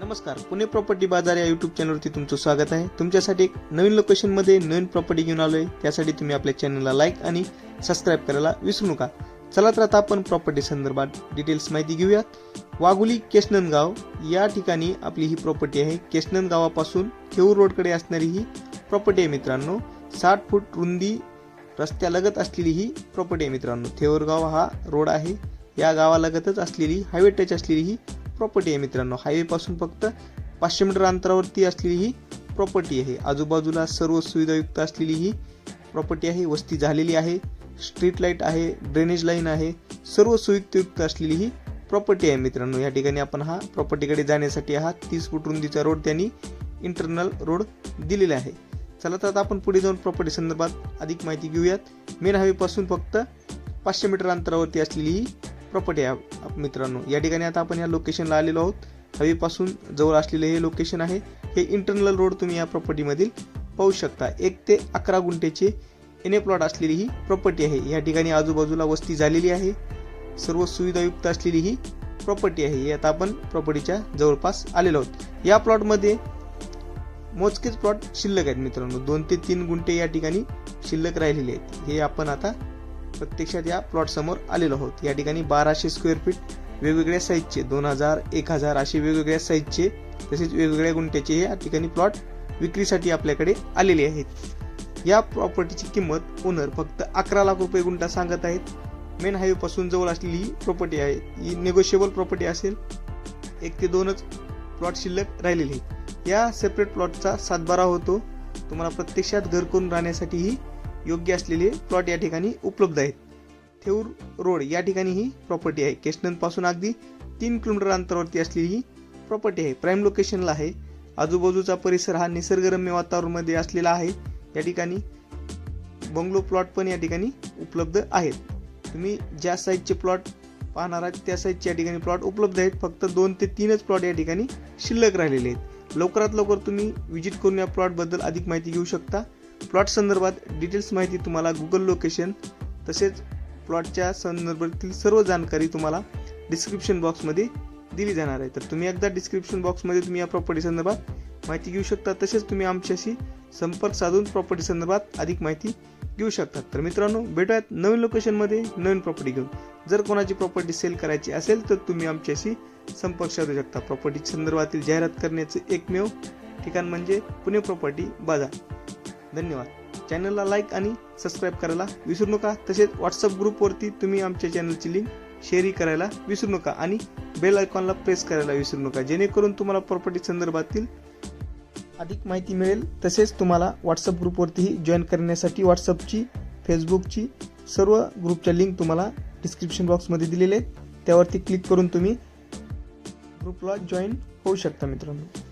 नमस्कार. पुणे प्रॉपर्टी बाजार या युट्यूब चॅनलवरती तुमचं स्वागत आहे. तुमच्यासाठी एक नवीन लोकेशनमध्ये नवीन प्रॉपर्टी घेऊन आलोय. त्यासाठी तुम्ही आपल्या चॅनलला लाईक आणि सबस्क्राईब करायला विसरू नका. चला तर आता आपण प्रॉपर्टी संदर्भात डिटेल्स माहिती घेऊयात. वाघुली केशनंदगाव या ठिकाणी आपली ही प्रॉपर्टी आहे. केशनंदगावापासून खेऊर रोडकडे असणारी ही प्रॉपर्टी आहे मित्रांनो. साठ फूट रुंदी रस्त्यालगत असलेली ही प्रॉपर्टी आहे मित्रांनो. थेऊरगाव हा रोड आहे. या गावालगतच असलेली हायवे टच असलेली ही प्रॉपर्टी आहे मित्रांनो. हायवेपासून फक्त पाचशे मीटर अंतरावरती असलेली ही प्रॉपर्टी आहे. आजूबाजूला सर्व सुविधायुक्त असलेली ही प्रॉपर्टी आहे. वस्ती झालेली आहे. स्ट्रीट लाइट आहे. ड्रेनेज लाईन आहे. सर्व सुयुक्तयुक्त असलेली ही प्रॉपर्टी आहे मित्रांनो. या ठिकाणी आपण हा प्रॉपर्टीकडे जाण्यासाठी हा तीस फूट रुंदीचा रोड त्यांनी इंटरनल रोड दिलेला आहे. चला तर आता आपण पुढे जाऊन प्रॉपर्टी संदर्भात अधिक माहिती घेऊयात. मेन हायवेपासून फक्त पाचशे मीटर अंतरावरती असलेली ही प्रॉपर्टी आहे मित्रांनो. या ठिकाणी आता आपण या लोकेशनला आलेलो आहोत. हवेपासून जवळ असलेले हे लोकेशन आहे. हे इंटरनल रोड तुम्ही या प्रॉपर्टीमधील पाहू शकता. एक ते अकरा गुंठेचे एन ए प्लॉट असलेली ही प्रॉपर्टी आहे. या ठिकाणी आजूबाजूला वस्ती झालेली आहे. सर्व सुविधायुक्त असलेली ही प्रॉपर्टी आहे. ही आता आपण प्रॉपर्टीच्या जवळपास आलेलो आहोत. या प्लॉटमध्ये मोजकेच प्लॉट शिल्लक आहेत मित्रांनो. दोन ते तीन गुंठे या ठिकाणी शिल्लक राहिलेले आहेत. हे आपण आता प्रत्यक्षात या प्लॉट समोर आलेलो आहोत. या ठिकाणी बाराशे स्क्वेअर फीट वेगवेगळ्या साईजचे दोन हजार एक हजार असे वेगवेगळ्या साईजचे तसेच वेगवेगळ्या गुंट्याचे हे या ठिकाणी प्लॉट विक्रीसाठी आपल्याकडे आलेले आहेत. या प्रॉपर्टीची किंमत ओनर फक्त अकरा लाख रुपये गुंठा सांगत आहेत. मेन हायवे पासून जवळ असलेली ही प्रॉपर्टी आहे. ही निगोशिएबल प्रॉपर्टी असेल. एक ते दोनच प्लॉट शिल्लक राहिलेले या सेपरेट प्लॉटचा सातबारा होतो. तुम्हाला प्रत्यक्षात घर करून राहण्यासाठीही योग्य असलेले प्लॉट या ठिकाणी उपलब्ध आहेत. थेऊर रोड या ठिकाणी ही प्रॉपर्टी आहे केशनंदपासून अगदी तीन किलोमीटर अंतरावरती असलेली ही प्रॉपर्टी आहे. प्राईम लोकेशनला आहे. आजूबाजूचा परिसर हा निसर्गरम्य वातावरणामध्ये असलेला आहे. या ठिकाणी बंगलो प्लॉट पण या ठिकाणी उपलब्ध आहेत. तुम्ही ज्या साईजचे प्लॉट पाहणार आहात त्या साईजचे या ठिकाणी प्लॉट उपलब्ध आहेत. फक्त दोन ते तीनच प्लॉट या ठिकाणी शिल्लक राहिलेले आहेत. लवकरात लवकर तुम्ही विजिट करून या प्लॉटबद्दल अधिक माहिती घेऊ शकता. प्लॉट संदर्भात डिटेल्स माहिती तुम्हाला गुगल लोकेशन तसेच प्लॉटच्या संदर्भातील सर्व जानकारी तुम्हाला डिस्क्रिप्शन बॉक्समध्ये दिली जाणार आहे. तर तुम्ही एकदा डिस्क्रिप्शन बॉक्समध्ये तुम्ही या प्रॉपर्टी संदर्भात माहिती घेऊ शकता. तसेच तुम्ही आमच्याशी संपर्क साधून प्रॉपर्टी संदर्भात अधिक माहिती घेऊ शकता. तर मित्रांनो भेटूयात नवीन लोकेशनमध्ये नवीन प्रॉपर्टी घेऊन. जर कोणाची प्रॉपर्टी सेल करायची असेल तर तुम्ही आमच्याशी संपर्क साधू शकता. प्रॉपर्टी संदर्भातील जाहिरात करण्याचे एकमेव ठिकाण म्हणजे पुणे प्रॉपर्टी बाजार. धन्यवाद. चॅनलला लाईक आणि सबस्क्राईब करायला विसरू नका. तसेच व्हॉट्सअप ग्रुपवरती तुम्ही आमच्या चॅनलची लिंक शेअरही करायला विसरू नका. आणि बेल आयकॉनला प्रेस करायला विसरू नका. जेणेकरून तुम्हाला प्रॉपर्टी संदर्भातील अधिक माहिती मिळेल. तसेच तुम्हाला व्हॉट्सअप ग्रुपवरतीही जॉईन करण्यासाठी व्हॉट्सअपची फेसबुकची सर्व ग्रुपच्या लिंक तुम्हाला डिस्क्रिप्शन बॉक्समध्ये दिलेले आहेत. त्यावरती क्लिक करून तुम्ही ग्रुपला जॉईन होऊ शकता मित्रांनो.